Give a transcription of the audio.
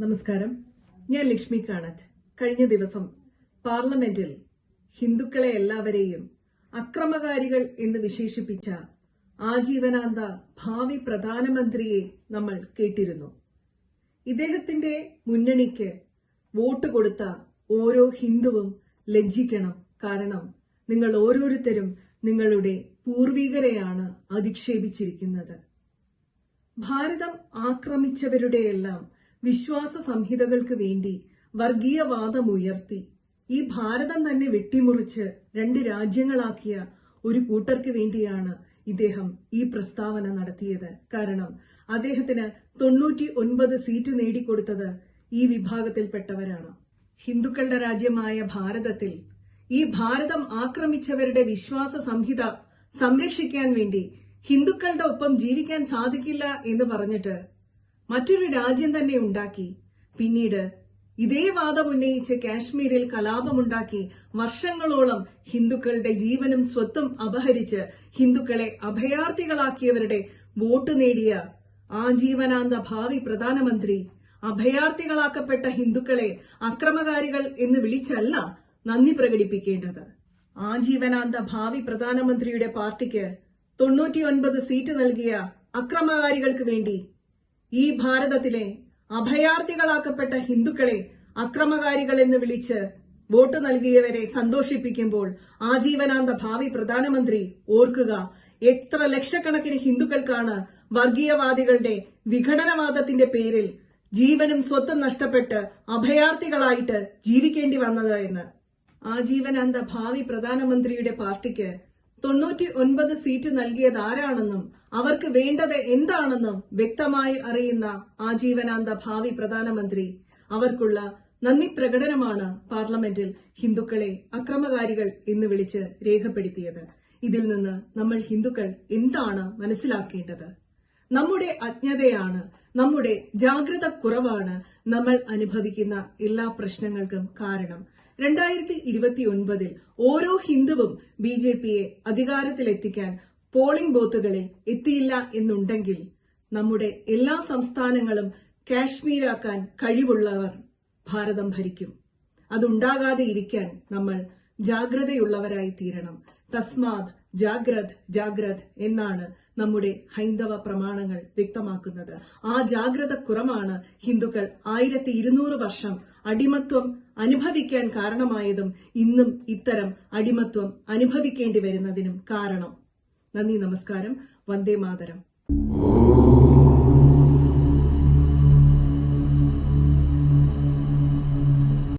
നമസ്കാരം. ഞാൻ ലക്ഷ്മി കാണത്ത്. കഴിഞ്ഞ ദിവസം പാർലമെന്റിൽ ഹിന്ദുക്കളെ എല്ലാവരെയും അക്രമകാരികൾ എന്ന് വിശേഷിപ്പിച്ച ആജീവനാന്ത ഭാവി പ്രധാനമന്ത്രിയെ നമ്മൾ കേട്ടിരുന്നു. ഇദ്ദേഹത്തിന്റെ മുന്നണിക്ക് വോട്ട് കൊടുത്ത ഓരോ ഹിന്ദുവും ലജ്ജിക്കണം. കാരണം നിങ്ങൾ ഓരോരുത്തരും നിങ്ങളുടെ പൂർവികരെയാണ് അധിക്ഷേപിച്ചിരിക്കുന്നത്. ഭാരതം ആക്രമിച്ചവരുടെയെല്ലാം വിശ്വാസ സംഹിതകൾക്ക് വേണ്ടി വർഗീയവാദമുയർത്തി. ഈ ഭാരതം തന്നെ വെട്ടിമുറിച്ച് രണ്ട് രാജ്യങ്ങളാക്കിയ ഒരു കൂട്ടർക്ക് വേണ്ടിയാണ് ഇദ്ദേഹം ഈ പ്രസ്താവന നടത്തിയത്. കാരണം അദ്ദേഹത്തിന് തൊണ്ണൂറ്റി ഒൻപത് സീറ്റ് നേടിക്കൊടുത്തത് ഈ വിഭാഗത്തിൽപ്പെട്ടവരാണ്. ഹിന്ദുക്കളുടെ രാജ്യമായ ഭാരതത്തിൽ ഈ ഭാരതം ആക്രമിച്ചവരുടെ വിശ്വാസ സംഹിത സംരക്ഷിക്കാൻ വേണ്ടി ഹിന്ദുക്കളുടെ ഒപ്പം ജീവിക്കാൻ സാധിക്കില്ല എന്ന് പറഞ്ഞിട്ട് മറ്റൊരു രാജ്യം തന്നെ ഉണ്ടാക്കി. പിന്നീട് ഇതേ വാദം ഉന്നയിച്ച് കാശ്മീരിൽ കലാപമുണ്ടാക്കി വർഷങ്ങളോളം ഹിന്ദുക്കളുടെ ജീവനും സ്വത്തും അപഹരിച്ച് ഹിന്ദുക്കളെ അഭയാർത്ഥികളാക്കിയവരുടെ വോട്ട് നേടിയ ആജീവനാന്ത ഭാവി പ്രധാനമന്ത്രി അഭയാർത്ഥികളാക്കപ്പെട്ട ഹിന്ദുക്കളെ അക്രമകാരികൾ എന്ന് വിളിച്ചല്ല നന്ദി പ്രകടിപ്പിക്കേണ്ടത്. ആജീവനാന്ത ഭാവി പ്രധാനമന്ത്രിയുടെ പാർട്ടിക്ക് തൊണ്ണൂറ്റിയൊൻപത് സീറ്റ് നൽകിയ അക്രമകാരികൾക്ക് വേണ്ടി ഈ ഭാരതത്തിലെ അഭയാർത്ഥികളാക്കപ്പെട്ട ഹിന്ദുക്കളെ അക്രമകാരികൾ എന്ന് വിളിച്ച് വോട്ട് നൽകിയവരെ സന്തോഷിപ്പിക്കുമ്പോൾ ആജീവനാന്ത ഭാവി പ്രധാനമന്ത്രി ഓർക്കുക എത്ര ലക്ഷക്കണക്കിന് ഹിന്ദുക്കൾക്കാണ് വർഗീയവാദികളുടെ വിഘടനവാദത്തിന്റെ പേരിൽ ജീവനും സ്വത്തും നഷ്ടപ്പെട്ട് അഭയാർത്ഥികളായിട്ട് ജീവിക്കേണ്ടി വന്നത് എന്ന്. ആജീവനാന്ത ഭാവി പ്രധാനമന്ത്രിയുടെ പാർട്ടിക്ക് തൊണ്ണൂറ്റി ഒൻപത് സീറ്റ് നൽകിയത് ആരാണെന്നും അവർക്ക് വേണ്ടത് എന്താണെന്നും വ്യക്തമായി അറിയുന്ന ആജീവനാന്ത ഭാവി പ്രധാനമന്ത്രി. അവർക്കുള്ള നന്ദി പ്രകടനമാണ് പാർലമെന്റിൽ ഹിന്ദുക്കളെ അക്രമകാരികൾ എന്ന് വിളിച്ച് രേഖപ്പെടുത്തിയത്. ഇതിൽ നിന്ന് നമ്മൾ ഹിന്ദുക്കൾ എന്താണ് മനസ്സിലാക്കേണ്ടത്? നമ്മുടെ അജ്ഞതയാണ് നമ്മുടെ ജാഗ്രത കുറവാണ് നമ്മൾ അനുഭവിക്കുന്ന എല്ലാ പ്രശ്നങ്ങൾക്കും കാരണം. രണ്ടായിരത്തി ഇരുപത്തി ഒൻപതിൽ ഓരോ ഹിന്ദുവും ബി ജെ പിയെ അധികാരത്തിലെത്തിക്കാൻ പോളിംഗ് ബൂത്തുകളിൽ എത്തിയില്ല എന്നുണ്ടെങ്കിൽ നമ്മുടെ എല്ലാ സംസ്ഥാനങ്ങളും കാശ്മീരാക്കാൻ കഴിവുള്ളവർ ഭാരതം ഭരിക്കും. അതുണ്ടാകാതെ ഇരിക്കാൻ നമ്മൾ ജാഗ്രതയുള്ളവരായി തീരണം. തസ്മാത് ജാഗ്രത് ജാഗ്രത് എന്നാണ് നമ്മുടെ ഹൈന്ദവ പ്രമാണങ്ങൾ വ്യക്തമാക്കുന്നത്. ആ ജാഗ്രത കുറമാണ് ഹിന്ദുക്കൾ ആയിരത്തി ഇരുന്നൂറ് വർഷം അടിമത്വം അനുഭവിക്കാൻ കാരണമായതും ഇന്നും ഇത്തരം അടിമത്വം അനുഭവിക്കേണ്ടി വരുന്നതിനും കാരണം. നന്ദി നമസ്കാരം. വന്ദേ മാതരം.